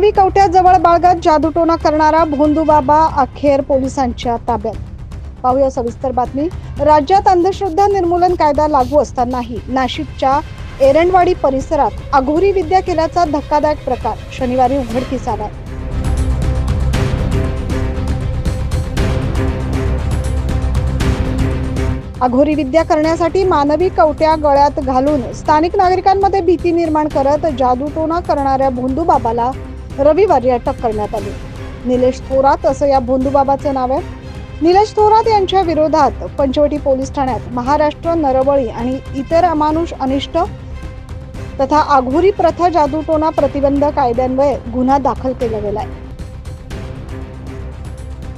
मानवी कवट्याजवळ बाळगात जादूटोना करणारा भोंदूबाबा अखेर पोलिसांच्या ताब्यात. पाहूया सविस्तर बातमी. राज्यात अंधश्रद्धा निर्मूलन कायदा लागू असतानाही नाशिकच्या एरंडवाडी परिसरात अघोरी विद्या केल्याचा धक्कादायक प्रकार शनिवारी उघडकीस आला अघोरी विद्या करण्यासाठी मानवी कवट्या गळ्यात घालून स्थानिक नागरिकांमध्ये भीती निर्माण करत जादूटोना करणाऱ्या भोंदूबाबाला रविवारी अटक करण्यात आली. निलेश थोरात असं या भोंदूबाबाचं नाव आहे. निलेश थोरात यांच्या विरोधात पंचवटी पोलीस ठाण्यात महाराष्ट्र नरबळी आणि इतर अमानुष अनिष्ट तथा आघोरी प्रथा जादूटोना प्रतिबंध कायद्यान्वये गुन्हा दाखल केला गेलाय.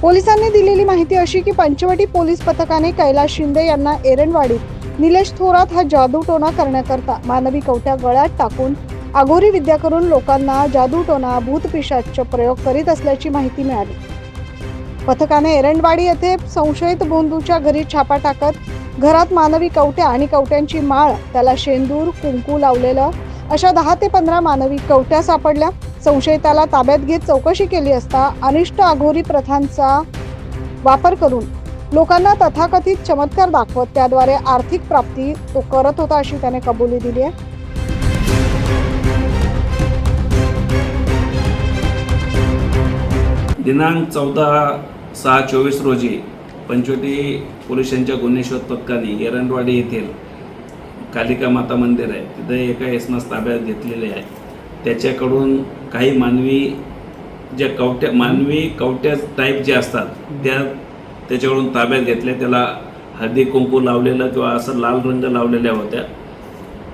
पोलिसांनी दिलेली माहिती अशी की पंचवटी पोलीस पथकाने कैलास शिंदे यांना एरंडवाडीत निलेश थोरात हा जादूटोणा करण्याकरता मानवी कवट्या गळ्यात टाकून आघोरी विद्या करून लोकांना जादूटोना भूतपिशाच प्रयोग करीत असल्याची माहिती मिळाली. पथकाने एरंडवाडी येथे संशयित बोंदूच्या घरी छापा टाकत घरात मानवी कवट्या आणि कवट्यांची माळ त्याला शेंदूर कुंकू लावलेलं अशा दहा ते पंधरा मानवी कवट्या सापडल्या. संशयिताला ताब्यात घेत चौकशी केली असता अनिष्ट आघोरी प्रथांचा वापर करून लोकांना तथाकथित चमत्कार दाखवत त्याद्वारे आर्थिक प्राप्ती तो करत होता अशी त्याने कबुली दिली आहे. दिनांक चौदा सहा चोवीस रोजी पंचवटी पोलिसांच्या गुन्हे शोध पथकाने एरणवाडी येथील कालिका माता मंदिर आहे. तिथे एका इसमास ताब्यात घेतलेले आहे. त्याच्याकडून काही मानवी ज्या कवट्या मानवी कवट्या टाईप जे असतात त्या त्याच्याकडून ताब्यात घेतल्या त्याला हळदी कुंकू लावलेलं किंवा असं लाल रंग लावलेल्या होत्या.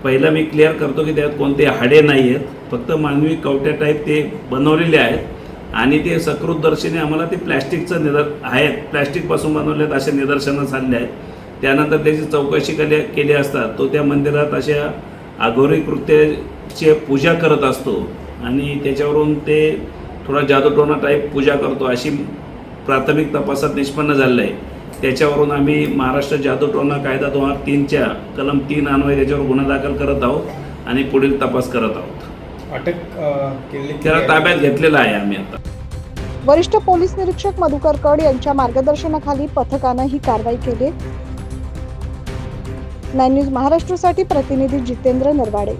पहिलं मी क्लिअर करतो की त्यात कोणते हाडे नाही आहेत फक्त मानवी कवट्या टाईप ते बनवलेले आहेत. आणि ते सकृतदर्शीने आम्हाला ते प्लॅस्टिकचं निदर आहेत. प्लॅस्टिकपासून बनवलेत असे निदर्शनं झाले आहेत. त्यानंतर त्याची चौकशी केली केली असता तो त्या मंदिरात अशा आघोरी कृत्याची पूजा करत असतो आणि त्याच्यावरून ते थोडा जादूटोणा टाईप पूजा करतो अशी प्राथमिक तपासात निष्पन्न झालेलं आहे. त्याच्यावरून आम्ही महाराष्ट्र जादूटोणा कायदा दोन हजार तीनच्या कलम तीन अन्वये त्याच्यावर गुन्हा दाखल करत आहोत आणि पुढील तपास करत आहोत. अटक केली त्याला ताब्यात घेतलेला आहे आम्ही आता. वरिष्ठ पोलीस निरीक्षक मधुकर कड यांच्या मार्गदर्शनाखाली पथकानं ही कारवाई केली. नाईन न्यूज महाराष्ट्रासाठी प्रतिनिधी जितेंद्र नरवाडे.